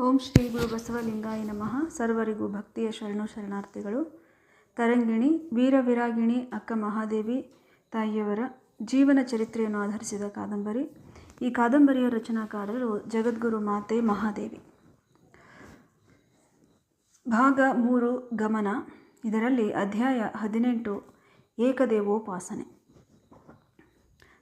ಓಂ ಶ್ರೀ ಗುರು ಬಸವಲಿಂಗಾಯ ನಮಃ. ಸರ್ವರಿಗೂ ಭಕ್ತಿಯ ಶರಣು ಶರಣಾರ್ಥಿಗಳು. ತರಂಗಿಣಿ ವೀರವಿರಾಗಿಣಿ ಅಕ್ಕ ಮಹಾದೇವಿ, ತಾಯಿಯವರ ಜೀವನ ಚರಿತ್ರೆಯನ್ನು ಆಧರಿಸಿದ ಕಾದಂಬರಿ. ಈ ಕಾದಂಬರಿಯ ರಚನಾಕಾರರು ಜಗದ್ಗುರು ಮಾತೆ ಮಹಾದೇವಿ. ಭಾಗ ಮೂರು, ಗಮನ. ಇದರಲ್ಲಿ ಅಧ್ಯಾಯ ಹದಿನೆಂಟು, ಏಕದೇವೋಪಾಸನೆ.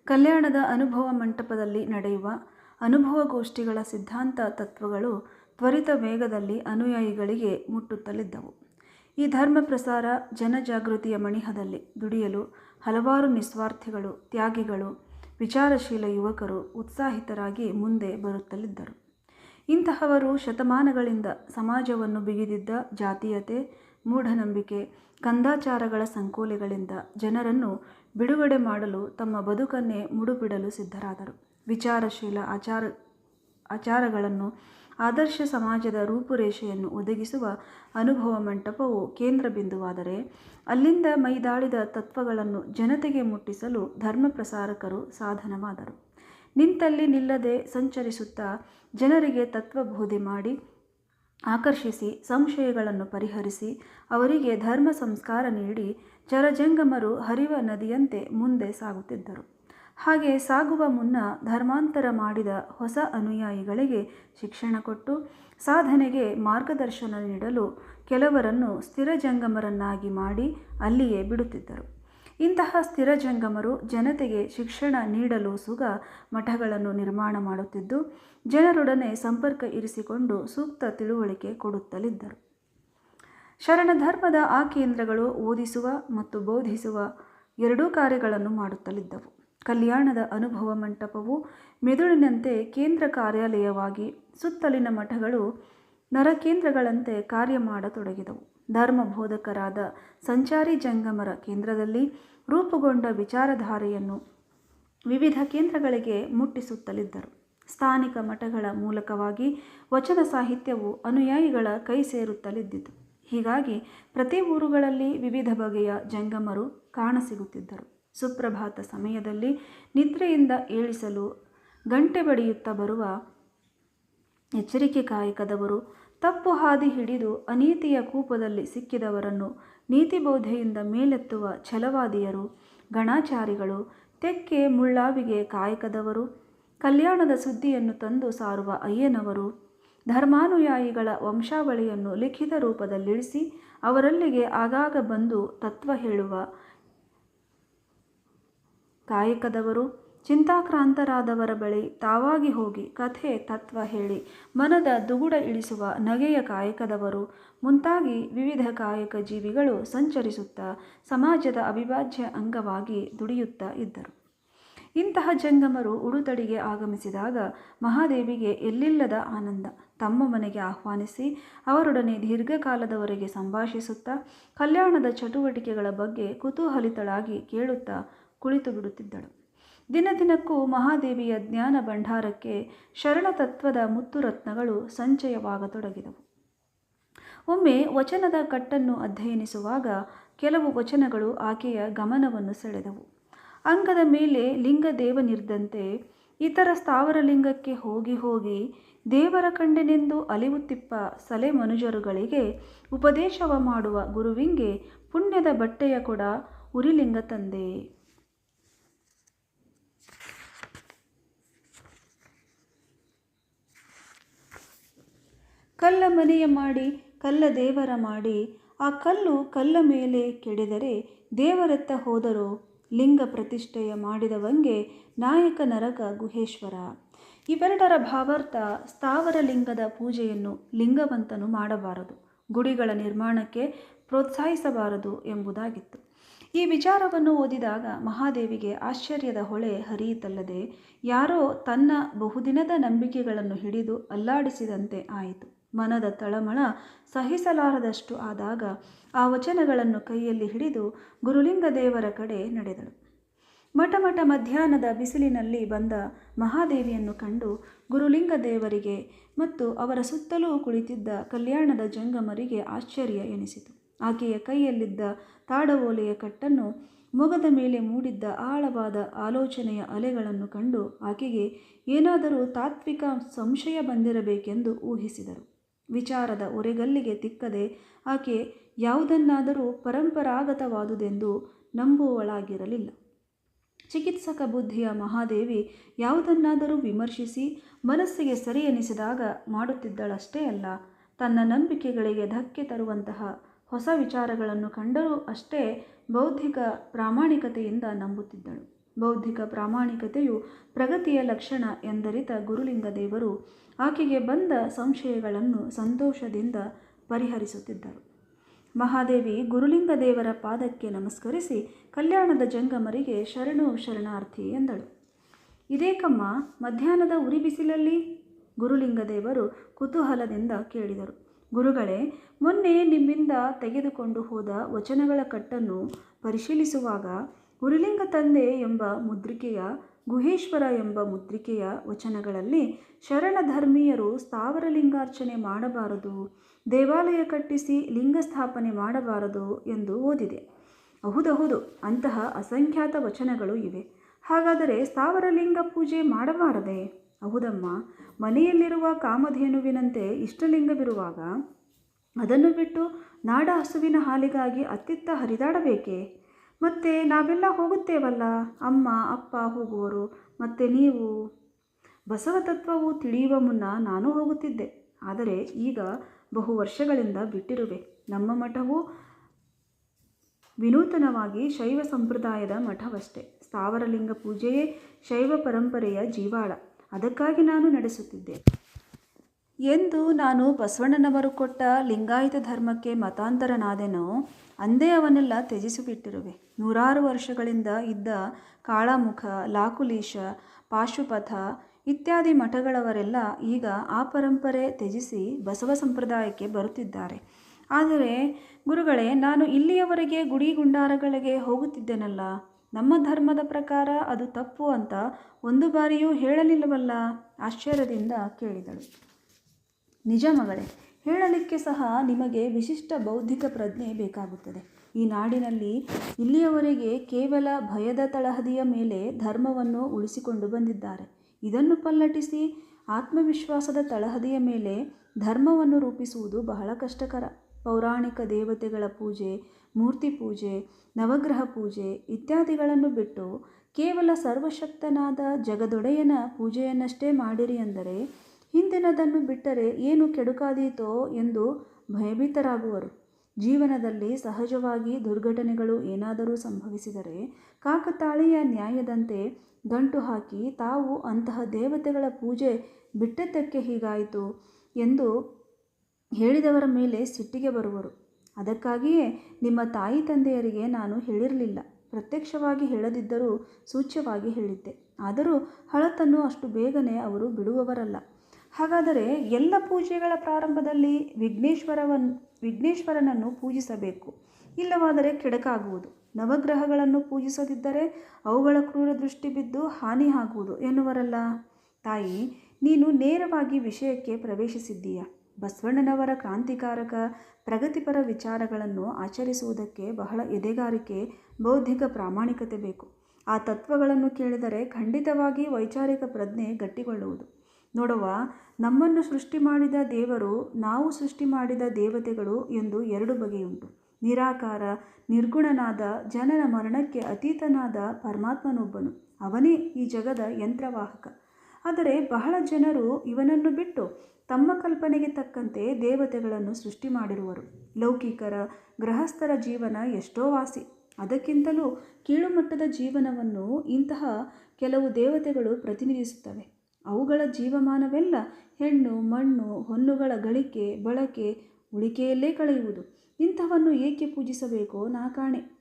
ಕಲ್ಯಾಣದ ಅನುಭವ ಮಂಟಪದಲ್ಲಿ ನಡೆಯುವ ಅನುಭವಗೋಷ್ಠಿಗಳ ಸಿದ್ಧಾಂತ ತತ್ವಗಳು ತ್ವರಿತ ವೇಗದಲ್ಲಿ ಅನುಯಾಯಿಗಳಿಗೆ ಮುಟ್ಟುತ್ತಲಿದ್ದವು. ಈ ಧರ್ಮ ಪ್ರಸಾರ ಜನಜಾಗೃತಿಯ ಮಣಿಹದಲ್ಲಿ ದುಡಿಯಲು ಹಲವಾರು ನಿಸ್ವಾರ್ಥಿಗಳು, ತ್ಯಾಗಿಗಳು, ವಿಚಾರಶೀಲ ಯುವಕರು ಉತ್ಸಾಹಿತರಾಗಿ ಮುಂದೆ ಬರುತ್ತಲಿದ್ದರು. ಇಂತಹವರು ಶತಮಾನಗಳಿಂದ ಸಮಾಜವನ್ನು ಬಿಗಿದಿದ್ದ ಜಾತೀಯತೆ, ಮೂಢನಂಬಿಕೆ, ಕಂದಾಚಾರಗಳ ಸಂಕೋಲೆಗಳಿಂದ ಜನರನ್ನು ಬಿಡುಗಡೆ ಮಾಡಲು ತಮ್ಮ ಬದುಕನ್ನೇ ಮುಡುಪಿಡಲು ಸಿದ್ಧರಾದರು. ವಿಚಾರಶೀಲ ಆಚಾರ, ಆಚಾರಗಳನ್ನು ಆದರ್ಶ ಸಮಾಜದ ರೂಪುರೇಷೆಯನ್ನು ಒದಗಿಸುವ ಅನುಭವ ಮಂಟಪವು ಕೇಂದ್ರ ಬಿಂದುವಾದರೆ, ಅಲ್ಲಿಂದ ಮೈದಾಳಿದ ತತ್ವಗಳನ್ನು ಜನತೆಗೆ ಮುಟ್ಟಿಸಲು ಧರ್ಮ ಪ್ರಸಾರಕರು ಸಾಧನವಾದರು. ನಿಂತಲ್ಲಿ ನಿಲ್ಲದೆ ಸಂಚರಿಸುತ್ತಾ ಜನರಿಗೆ ತತ್ವಬೋಧೆ ಮಾಡಿ, ಆಕರ್ಷಿಸಿ, ಸಂಶಯಗಳನ್ನು ಪರಿಹರಿಸಿ, ಅವರಿಗೆ ಧರ್ಮ ಸಂಸ್ಕಾರ ನೀಡಿ ಚರಜಂಗಮರು ಹರಿವ ನದಿಯಂತೆ ಮುಂದೆ ಸಾಗುತ್ತಿದ್ದರು. ಹಾಗೆ ಸಾಗುವ ಮುನ್ನ ಧರ್ಮಾಂತರ ಮಾಡಿದ ಹೊಸ ಅನುಯಾಯಿಗಳಿಗೆ ಶಿಕ್ಷಣ ಕೊಟ್ಟು ಸಾಧನೆಗೆ ಮಾರ್ಗದರ್ಶನ ನೀಡಲು ಕೆಲವರನ್ನು ಸ್ಥಿರಜಂಗಮರನ್ನಾಗಿ ಮಾಡಿ ಅಲ್ಲಿಯೇ ಬಿಡುತ್ತಿದ್ದರು. ಇಂತಹ ಸ್ಥಿರಜಂಗಮರು ಜನತೆಗೆ ಶಿಕ್ಷಣ ನೀಡಲು ಸುಗ ಮಠಗಳನ್ನು ನಿರ್ಮಾಣ ಮಾಡುತ್ತಿದ್ದು, ಜನರೊಡನೆ ಸಂಪರ್ಕ ಇರಿಸಿಕೊಂಡು ಸೂಕ್ತ ತಿಳುವಳಿಕೆ ಕೊಡುತ್ತಲಿದ್ದರು. ಶರಣಧರ್ಮದ ಆ ಕೇಂದ್ರಗಳು ಓದಿಸುವ ಮತ್ತು ಬೋಧಿಸುವ ಎರಡೂ ಕಾರ್ಯಗಳನ್ನು ಮಾಡುತ್ತಲಿದ್ದವು. ಕಲ್ಯಾಣದ ಅನುಭವ ಮಂಟಪವು ಮೆದುಳಿನಂತೆ ಕೇಂದ್ರ ಕಾರ್ಯಾಲಯವಾಗಿ ಸುತ್ತಲಿನ ಮಠಗಳು ನರಕೇಂದ್ರಗಳಂತೆ ಕಾರ್ಯ ಮಾಡತೊಡಗಿದವು. ಧರ್ಮ ಬೋಧಕರಾದ ಸಂಚಾರಿ ಜಂಗಮರ ಕೇಂದ್ರದಲ್ಲಿ ರೂಪುಗೊಂಡ ವಿಚಾರಧಾರೆಯನ್ನು ವಿವಿಧ ಕೇಂದ್ರಗಳಿಗೆ ಮುಟ್ಟಿಸುತ್ತಲಿದ್ದರು. ಸ್ಥಾನಿಕ ಮಠಗಳ ಮೂಲಕವಾಗಿ ವಚನ ಸಾಹಿತ್ಯವು ಅನುಯಾಯಿಗಳ ಕೈ ಸೇರುತ್ತಲಿದ್ದಿತು. ಹೀಗಾಗಿ ಪ್ರತಿ ಊರುಗಳಲ್ಲಿ ವಿವಿಧ ಬಗೆಯ ಜಂಗಮರು ಕಾಣಸಿಗುತ್ತಿದ್ದರು. ಸುಪ್ರಭಾತ ಸಮಯದಲ್ಲಿ ನಿದ್ರೆಯಿಂದ ಏಳಿಸಲು ಗಂಟೆ ಬಡಿಯುತ್ತಾ ಬರುವ ಎಚ್ಚರಿಕೆ ಕಾಯಕದವರು, ತಪ್ಪು ಹಾದಿ ಹಿಡಿದು ಅನೀತಿಯ ಕೂಪದಲ್ಲಿ ಸಿಕ್ಕಿದವರನ್ನು ನೀತಿಬೋಧೆಯಿಂದ ಮೇಲೆತ್ತುವ ಛಲವಾದಿಯರು, ಗಣಾಚಾರಿಗಳು, ತೆಕ್ಕೆ ಮುಳ್ಳಾವಿಗೆ ಕಾಯಕದವರು, ಕಲ್ಯಾಣದ ಸುದ್ದಿಯನ್ನು ತಂದು ಸಾರುವ ಅಯ್ಯನವರು, ಧರ್ಮಾನುಯಾಯಿಗಳ ವಂಶಾವಳಿಯನ್ನು ಲಿಖಿತ ರೂಪದಲ್ಲಿಳಿಸಿ ಅವರಲ್ಲಿಗೆ ಆಗಾಗ ಬಂದು ತತ್ವ ಹೇಳುವ ಕಾಯಕದವರು, ಚಿಂತಾಕ್ರಾಂತರಾದವರ ಬಳಿ ತಾವಾಗಿ ಹೋಗಿ ಕಥೆ ತತ್ವ ಹೇಳಿ ಮನದ ದುಗುಡ ಇಳಿಸುವ ನಗೆಯ ಕಾಯಕದವರು, ಮುಂತಾಗಿ ವಿವಿಧ ಕಾಯಕ ಜೀವಿಗಳು ಸಂಚರಿಸುತ್ತಾ ಸಮಾಜದ ಅವಿಭಾಜ್ಯ ಅಂಗವಾಗಿ ದುಡಿಯುತ್ತಾ ಇದ್ದರು. ಇಂತಹ ಜಂಗಮರು ಉಡುತಡಿಗೆ ಆಗಮಿಸಿದಾಗ ಮಹಾದೇವಿಗೆ ಎಲ್ಲಿಲ್ಲದ ಆನಂದ. ತಮ್ಮ ಮನೆಗೆ ಆಹ್ವಾನಿಸಿ ಅವರೊಡನೆ ದೀರ್ಘಕಾಲದವರೆಗೆ ಸಂಭಾಷಿಸುತ್ತಾ ಕಲ್ಯಾಣದ ಚಟುವಟಿಕೆಗಳ ಬಗ್ಗೆ ಕುತೂಹಲಿತಳಾಗಿ ಕೇಳುತ್ತಾ ಕುಳಿತು ಬಿಡುತ್ತಿದ್ದಳು. ದಿನ ದಿನಕ್ಕೂ ಮಹಾದೇವಿಯ ಜ್ಞಾನ ಭಂಡಾರಕ್ಕೆ ಶರಣತತ್ವದ ಮುತ್ತುರತ್ನಗಳು ಸಂಚಯವಾಗತೊಡಗಿದವು. ಒಮ್ಮೆ ವಚನದ ಕಟ್ಟನ್ನು ಅಧ್ಯಯನಿಸುವಾಗ ಕೆಲವು ವಚನಗಳು ಆಕೆಯ ಗಮನವನ್ನು ಸೆಳೆದವು. ಅಂಗದ ಮೇಲೆ ಲಿಂಗದೇವನಿರ್ದಂತೆ ಇತರ ಸ್ಥಾವರಲಿಂಗಕ್ಕೆ ಹೋಗಿ ಹೋಗಿ ದೇವರ ಕಂಡೆನೆಂದು ಅಲಿವುತ್ತಿಪ್ಪ ಸಲೆ ಮನುಜರುಗಳಿಗೆ ಉಪದೇಶವ ಮಾಡುವ ಗುರುವಿಂಗೆ ಪುಣ್ಯದ ಬಟ್ಟೆಯ ಕೊಡ ಉರಿಲಿಂಗ ತಂದೆ. ಕಲ್ಲ ಮನೆಯ ಮಾಡಿ, ಕಲ್ಲ ದೇವರ ಮಾಡಿ, ಆ ಕಲ್ಲು ಕಲ್ಲ ಮೇಲೆ ಕೆಡೆದರೆ ದೇವರತ್ತ ಹೋದರೋ ಲಿಂಗ ಪ್ರತಿಷ್ಠೆಯ ಮಾಡಿದವಂಗೆ ನಾಯಕ ನರಕ ಗುಹೇಶ್ವರ. ಇವೆರಡರ ಭಾವಾರ್ಥ ಸ್ಥಾವರ ಲಿಂಗದ ಪೂಜೆಯನ್ನು ಲಿಂಗವಂತನು ಮಾಡಬಾರದು, ಗುಡಿಗಳ ನಿರ್ಮಾಣಕ್ಕೆ ಪ್ರೋತ್ಸಾಹಿಸಬಾರದು ಎಂಬುದಾಗಿತ್ತು. ಈ ವಿಚಾರವನ್ನು ಓದಿದಾಗ ಮಹಾದೇವಿಗೆ ಆಶ್ಚರ್ಯದ ಹೊಳೆ ಹರಿಯಿತಲ್ಲದೆ ಯಾರೋ ತನ್ನ ಬಹುದಿನದ ನಂಬಿಕೆಗಳನ್ನು ಹಿಡಿದು ಅಲ್ಲಾಡಿಸಿದಂತೆ ಆಯಿತು. ಮನದ ತಳಮಳ ಸಹಿಸಲಾರದಷ್ಟು ಆದಾಗ ಆ ವಚನಗಳನ್ನು ಕೈಯಲ್ಲಿ ಹಿಡಿದು ಗುರುಲಿಂಗ ದೇವರ ಕಡೆ ನಡೆದಳು. ಮಠ ಮಧ್ಯಾಹ್ನದ ಬಿಸಿಲಿನಲ್ಲಿ ಬಂದ ಮಹಾದೇವಿಯನ್ನು ಕಂಡು ಗುರುಲಿಂಗ ದೇವರಿಗೆ ಮತ್ತು ಅವರ ಸುತ್ತಲೂ ಕುಳಿತಿದ್ದ ಕಲ್ಯಾಣದ ಜಂಗಮರಿಗೆ ಆಶ್ಚರ್ಯ ಎನಿಸಿತು. ಆಕೆಯ ಕೈಯಲ್ಲಿದ್ದ ತಾಡವೋಲೆಯ ಕಟ್ಟನ್ನು ಮೊಗದ ಮೇಲೆ ಮೂಡಿದ್ದ ಆಳವಾದ ಆಲೋಚನೆಯ ಅಲೆಗಳನ್ನು ಕಂಡು ಆಕೆಗೆ ಏನಾದರೂ ತಾತ್ವಿಕ ಸಂಶಯ ಬಂದಿರಬೇಕೆಂದು ಊಹಿಸಿದರು. ವಿಚಾರದ ಒರೆಗಲ್ಲಿಗೆ ತಿಕ್ಕದೆ ಆಕೆ ಯಾವುದನ್ನಾದರೂ ಪರಂಪರಾಗತವಾದುದೆಂದು ನಂಬುವಳಾಗಿರಲಿಲ್ಲ ಚಿಕಿತ್ಸಕ ಬುದ್ಧಿಯ ಮಹಾದೇವಿ ಯಾವುದನ್ನಾದರೂ ವಿಮರ್ಶಿಸಿ ಮನಸ್ಸಿಗೆ ಸರಿ ಎನಿಸಿದಾಗ ಮಾಡುತ್ತಿದ್ದಳಷ್ಟೇ ಅಲ್ಲ, ತನ್ನ ನಂಬಿಕೆಗಳಿಗೆ ಧಕ್ಕೆ ತರುವಂತಹ ಹೊಸ ವಿಚಾರಗಳನ್ನು ಕಂಡರೂ ಅಷ್ಟೇ ಬೌದ್ಧಿಕ ಪ್ರಾಮಾಣಿಕತೆಯಿಂದ ನಂಬುತ್ತಿದ್ದಳು. ಬೌದ್ಧಿಕ ಪ್ರಾಮಾಣಿಕತೆಯು ಪ್ರಗತಿಯ ಲಕ್ಷಣ ಎಂದರಿತ ಗುರುಲಿಂಗ ದೇವರು ಆಕೆಗೆ ಬಂದ ಸಂಶಯಗಳನ್ನು ಸಂತೋಷದಿಂದ ಪರಿಹರಿಸುತ್ತಿದ್ದರು. ಮಹಾದೇವಿ ಗುರುಲಿಂಗ ದೇವರ ಪಾದಕ್ಕೆ ನಮಸ್ಕರಿಸಿ ಕಲ್ಯಾಣದ ಜಂಗಮರಿಗೆ ಶರಣು ಶರಣಾರ್ಥಿ ಎಂದಳು. ಇದೇಕಮ್ಮ ಮಧ್ಯಾಹ್ನದ ಉರಿ ಬಿಸಿಲಲ್ಲಿ? ಗುರುಲಿಂಗದೇವರು ಕುತೂಹಲದಿಂದ ಕೇಳಿದರು. ಗುರುಗಳೇ, ಮೊನ್ನೆ ನಿಮ್ಮಿಂದ ತೆಗೆದುಕೊಂಡು ಹೋದ ವಚನಗಳ ಕಟ್ಟನ್ನು ಪರಿಶೀಲಿಸುವಾಗ ಗುರುಲಿಂಗ ತಂದೆ ಎಂಬ ಮುದ್ರಿಕೆಯ, ಗುಹೇಶ್ವರ ಎಂಬ ಮುದ್ರಿಕೆಯ ವಚನಗಳಲ್ಲಿ ಶರಣ ಧರ್ಮೀಯರು ಸ್ಥಾವರ ಲಿಂಗಾರ್ಚನೆ ಮಾಡಬಾರದು, ದೇವಾಲಯ ಕಟ್ಟಿಸಿ ಲಿಂಗ ಸ್ಥಾಪನೆ ಮಾಡಬಾರದು ಎಂದು ಓದಿದೆ. ಹೌದೌದು, ಅಂತಹ ಅಸಂಖ್ಯಾತ ವಚನಗಳು ಇವೆ. ಹಾಗಾದರೆ ಸ್ಥಾವರ ಲಿಂಗ ಪೂಜೆ ಮಾಡಬಾರದೆ? ಹೌದಮ್ಮ, ಮನೆಯಲ್ಲಿರುವ ಕಾಮಧೇನುವಿನಂತೆ ಇಷ್ಟಲಿಂಗವಿರುವಾಗ ಅದನ್ನು ಬಿಟ್ಟು ನಾಡ ಹಸುವಿನ ಹಾಲಿಗಾಗಿ ಅತ್ತಿತ್ತ ಹರಿದಾಡಬೇಕೇ? ಮತ್ತೆ ನಾವೆಲ್ಲ ಹೋಗುತ್ತೇವಲ್ಲ? ಅಮ್ಮ, ಅಪ್ಪ, ಹೋಗುವರು. ಮತ್ತೆ ನೀವು? ಬಸವ ತತ್ವವು ತಿಳಿಯುವ ಮುನ್ನ ನಾನು ಹೋಗುತ್ತಿದ್ದೆ. ಆದರೆ ಈಗ ಬಹು ವರ್ಷಗಳಿಂದ ಬಿಟ್ಟಿರುವೆ. ನಮ್ಮ ಮಠವು ವಿನೂತನವಾಗಿ ಶೈವ ಸಂಪ್ರದಾಯದ ಮಠವಷ್ಟೇ. ಸ್ಥಾವರಲಿಂಗ ಪೂಜೆಯೇ ಶೈವ ಪರಂಪರೆಯ ಜೀವಾಳ. ಅದಕ್ಕಾಗಿ ನಾನು ನಡೆಸುತ್ತಿದ್ದೆ. ಎಂದು ನಾನು ಬಸವಣ್ಣನವರು ಕೊಟ್ಟ ಲಿಂಗಾಯತ ಧರ್ಮಕ್ಕೆ ಮತಾಂತರನಾದೆನೋ, ಅಂದೇ ಅವನ್ನೆಲ್ಲ ತ್ಯಜಿಸಿಬಿಟ್ಟಿರುವೆ. ನೂರಾರು ವರ್ಷಗಳಿಂದ ಇದ್ದ ಕಾಳಾಮುಖ, ಲಾಕುಲೀಶ, ಪಾಶುಪಥ ಇತ್ಯಾದಿ ಮಠಗಳವರೆಲ್ಲ ಈಗ ಆ ಪರಂಪರೆ ತ್ಯಜಿಸಿ ಬಸವ ಸಂಪ್ರದಾಯಕ್ಕೆ ಬರುತ್ತಿದ್ದಾರೆ. ಆದರೆ ಗುರುಗಳೇ, ನಾನು ಇಲ್ಲಿಯವರೆಗೆ ಗುಡಿ ಗುಂಡಾರಗಳಿಗೆ ಹೋಗುತ್ತಿದ್ದೇನಲ್ಲ? ನಮ್ಮ ಧರ್ಮದ ಪ್ರಕಾರ ಅದು ತಪ್ಪು ಅಂತ ಒಂದು ಬಾರಿಯೂ ಹೇಳಲಿಲ್ಲವಲ್ಲ? ಆಶ್ಚರ್ಯದಿಂದ ಕೇಳಿದಳು. ನಿಜ ಮಗಳೇ, ಹೇಳಲಿಕ್ಕೆ ಸಹ ನಿಮಗೆ ವಿಶಿಷ್ಟ ಬೌದ್ಧಿಕ ಪ್ರಜ್ಞೆ ಬೇಕಾಗುತ್ತದೆ. ಈ ನಾಡಿನಲ್ಲಿ ಇಲ್ಲಿಯವರೆಗೆ ಕೇವಲ ಭಯದ ತಳಹದಿಯ ಮೇಲೆ ಧರ್ಮವನ್ನು ಉಳಿಸಿಕೊಂಡು ಬಂದಿದ್ದಾರೆ. ಇದನ್ನು ಪಲ್ಲಟಿಸಿ ಆತ್ಮವಿಶ್ವಾಸದ ತಳಹದಿಯ ಮೇಲೆ ಧರ್ಮವನ್ನು ರೂಪಿಸುವುದು ಬಹಳ ಕಷ್ಟಕರ. ಪೌರಾಣಿಕ ದೇವತೆಗಳ ಪೂಜೆ, ಮೂರ್ತಿ ಪೂಜೆ, ನವಗ್ರಹ ಪೂಜೆ ಇತ್ಯಾದಿಗಳನ್ನು ಬಿಟ್ಟು ಕೇವಲ ಸರ್ವಶಕ್ತನಾದ ಜಗದೊಡೆಯನ ಪೂಜೆಯನ್ನಷ್ಟೇ ಮಾಡಿರಿ ಎಂದರೆ ಹಿಂದಿನದನ್ನು ಬಿಟ್ಟರೆ ಏನು ಕೆಡುಕಾದೀತೋ ಎಂದು ಭಯಭೀತರಾಗುವರು. ಜೀವನದಲ್ಲಿ ಸಹಜವಾಗಿ ದುರ್ಘಟನೆಗಳು ಏನಾದರೂ ಸಂಭವಿಸಿದರೆ ಕಾಕತಾಳೀಯ ನ್ಯಾಯದಂತೆ ಗಂಟು ಹಾಕಿ ತಾವು ಅಂತಹ ದೇವತೆಗಳ ಪೂಜೆ ಬಿಟ್ಟದ್ದಕ್ಕೆ ಹೀಗಾಯಿತು ಎಂದು ಹೇಳಿದವರ ಮೇಲೆ ಸಿಟ್ಟಿಗೆ ಬರುವರು. ಅದಕ್ಕಾಗಿಯೇ ನಿಮ್ಮ ತಾಯಿ ತಂದೆಯರಿಗೆ ನಾನು ಹೇಳಿರಲಿಲ್ಲ. ಪ್ರತ್ಯಕ್ಷವಾಗಿ ಹೇಳದಿದ್ದರೂ ಸೂಚ್ಯವಾಗಿ ಹೇಳಿದ್ದೆ. ಆದರೂ ಹಳತನ್ನು ಅಷ್ಟು ಬೇಗನೆ ಅವರು ಬಿಡುವವರಲ್ಲ. ಹಾಗಾದರೆ ಎಲ್ಲ ಪೂಜೆಗಳ ಪ್ರಾರಂಭದಲ್ಲಿ ವಿಘ್ನೇಶ್ವರವನ್, ವಿಘ್ನೇಶ್ವರನನ್ನು ಪೂಜಿಸಬೇಕು. ಇಲ್ಲವಾದರೆ ಕೆಡಕಾಗುವುದು. ನವಗ್ರಹಗಳನ್ನು ಪೂಜಿಸದಿದ್ದರೆ ಅವುಗಳ ಕ್ರೂರ ದೃಷ್ಟಿ ಬಿದ್ದು ಹಾನಿ ಆಗುವುದು ಎನ್ನುವರಲ್ಲ. ತಾಯಿ, ನೀನು ನೇರವಾಗಿ ವಿಷಯಕ್ಕೆ ಪ್ರವೇಶಿಸಿದ್ದೀಯ? ಬಸವಣ್ಣನವರ ಕ್ರಾಂತಿಕಾರಕ, ಪ್ರಗತಿಪರ ವಿಚಾರಗಳನ್ನು ಆಚರಿಸುವುದಕ್ಕೆ ಬಹಳ ಎದೆಗಾರಿಕೆ, ಬೌದ್ಧಿಕ ಪ್ರಾಮಾಣಿಕತೆ ಬೇಕು. ಆ ತತ್ವಗಳನ್ನು ಕೇಳಿದರೆ ಖಂಡಿತವಾಗಿ ವೈಚಾರಿಕ ಪ್ರಜ್ಞೆ ಗಟ್ಟಿಗೊಳ್ಳುವುದು. ನೋಡುವ ನಮ್ಮನ್ನು ಸೃಷ್ಟಿ ಮಾಡಿದ ದೇವರು ನಾವು ಸೃಷ್ಟಿ ಮಾಡಿದ ದೇವತೆಗಳು ಎಂದು ಎರಡು ಬಗೆಯುಂಟು. ನಿರಾಕಾರ, ನಿರ್ಗುಣನಾದ ಜನನ ಮರಣಕ್ಕೆ ಅತೀತನಾದ ಪರಮಾತ್ಮನೊಬ್ಬನು. ಅವನೇ ಈ ಜಗದ ಯಂತ್ರವಾಹಕ. ಆದರೆ ಬಹಳ ಜನರು ಇವನನ್ನು ಬಿಟ್ಟು ತಮ್ಮ ಕಲ್ಪನೆಗೆ ತಕ್ಕಂತೆ ದೇವತೆಗಳನ್ನು ಸೃಷ್ಟಿ ಮಾಡಿರುವರು. ಲೌಕಿಕರ, ಗೃಹಸ್ಥರ ಜೀವನ ಎಷ್ಟೋ ವಾಸಿ. ಅದಕ್ಕಿಂತಲೂ ಕೀಳುಮಟ್ಟದ ಜೀವನವನ್ನು ಇಂತಹ ಕೆಲವು ದೇವತೆಗಳು ಪ್ರತಿನಿಧಿಸುತ್ತವೆ. ಅವುಗಳ ಜೀವಮಾನವೆಲ್ಲ ಹೆಣ್ಣು, ಮಣ್ಣು, ಹೊನ್ನುಗಳ ಗಳಿಕೆ, ಬಳಕೆ, ಉಳಿಕೆಯಲ್ಲೇ ಕಳೆಯುವುದು. ಇಂಥವನ್ನು ಏಕೆ ಪೂಜಿಸಬೇಕೋ ನಾಕಾಣೆ.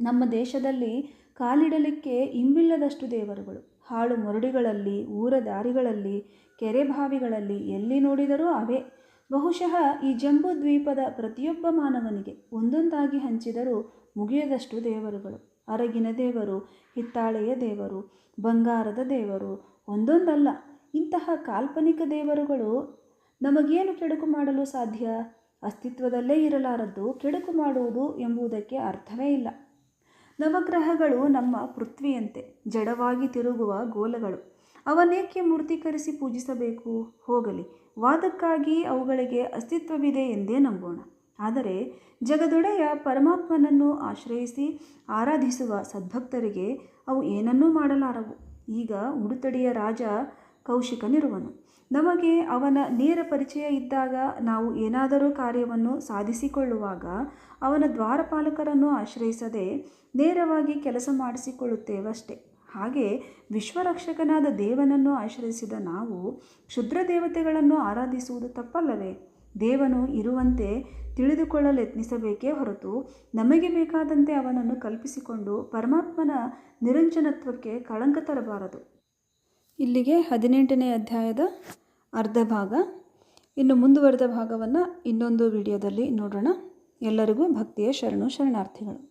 ನಮ್ಮ ದೇಶದಲ್ಲಿ ಕಾಲಿಡಲಿಕ್ಕೆ ಇಂಬಿಲ್ಲದಷ್ಟು ದೇವರುಗಳು. ಹಾಳು ಮರಡಿಗಳಲ್ಲಿ, ಊರ ದಾರಿಗಳಲ್ಲಿ, ಕೆರೆ ಬಾವಿಗಳಲ್ಲಿ ಎಲ್ಲಿ ನೋಡಿದರೂ ಅವೇ. ಬಹುಶಃ ಈ ಜಂಬೂ ದ್ವೀಪದ ಪ್ರತಿಯೊಬ್ಬ ಮಾನವನಿಗೆ ಒಂದೊಂದಾಗಿ ಹಂಚಿದರೂ ಮುಗಿಯದಷ್ಟು ದೇವರುಗಳು. ಅರಗಿನ ದೇವರು, ಹಿತ್ತಾಳೆಯ ದೇವರು, ಬಂಗಾರದ ದೇವರು ಒಂದೊಂದಲ್ಲ, ಇಂತಹ ಕಾಲ್ಪನಿಕ ದೇವರುಗಳು ನಮಗೇನು ಕೆಡುಕು ಮಾಡಲು ಸಾಧ್ಯ? ಅಸ್ತಿತ್ವದಲ್ಲೇ ಇರಲಾರದ್ದು ಕೆಡುಕು ಮಾಡುವುದು ಎಂಬುದಕ್ಕೆ ಅರ್ಥವೇ ಇಲ್ಲ. ನವಗ್ರಹಗಳು ನಮ್ಮ ಪೃಥ್ವಿಯಂತೆ, ಜಡವಾಗಿ ತಿರುಗುವ ಗೋಲಗಳು. ಅವನೇಕೆ ಮೂರ್ತೀಕರಿಸಿ ಪೂಜಿಸಬೇಕು? ಹೋಗಲಿ, ವಾದಕ್ಕಾಗಿ ಅವುಗಳಿಗೆ ಅಸ್ತಿತ್ವವಿದೆ ಎಂದೇ ನಂಬೋಣ. ಆದರೆ ಜಗದೊಡೆಯ ಪರಮಾತ್ಮನನ್ನು ಆಶ್ರಯಿಸಿ ಆರಾಧಿಸುವ ಸದ್ಭಕ್ತರಿಗೆ ಅವು ಏನನ್ನೂ ಮಾಡಲಾರವು. ಈಗ ಉಡುತಡಿಯ ರಾಜ ಕೌಶಿಕನಿರುವನು ನಮಗೆ ಅವನ ನೇರ ಪರಿಚಯ ಇದ್ದಾಗ ನಾವು ಏನಾದರೂ ಕಾರ್ಯವನ್ನು ಸಾಧಿಸಿಕೊಳ್ಳುವಾಗ ಅವನ ದ್ವಾರಪಾಲಕರನ್ನು ಆಶ್ರಯಿಸದೆ ನೇರವಾಗಿ ಕೆಲಸ ಮಾಡಿಸಿಕೊಳ್ಳುತ್ತೇವಷ್ಟೆ. ಹಾಗೆ ವಿಶ್ವರಕ್ಷಕನಾದ ದೇವನನ್ನು ಆಶ್ರಯಿಸಿದ ನಾವು ಕ್ಷುದ್ರ ದೇವತೆಗಳನ್ನು ಆರಾಧಿಸುವುದು ತಪ್ಪಲ್ಲವೇ? ದೇವನು ಇರುವಂತೆ ತಿಳಿದುಕೊಳ್ಳಲು ಯತ್ನಿಸಬೇಕೇ ಹೊರತು ನಮಗೆ ಬೇಕಾದಂತೆ ಅವನನ್ನು ಕಲ್ಪಿಸಿಕೊಂಡು ಪರಮಾತ್ಮನ ನಿರಂಜನತ್ವಕ್ಕೆ ಕಳಂಕ ತರಬಾರದು. ಇಲ್ಲಿಗೆ ಹದಿನೆಂಟನೇ ಅಧ್ಯಾಯದ ಅರ್ಧ ಭಾಗ. ಇನ್ನು ಮುಂದುವರೆದ ಭಾಗವನ್ನು ಇನ್ನೊಂದು ವಿಡಿಯೋದಲ್ಲಿ ನೋಡೋಣ. ಎಲ್ಲರಿಗೂ ಭಕ್ತಿಯ ಶರಣು ಶರಣಾರ್ಥಿಗಳು.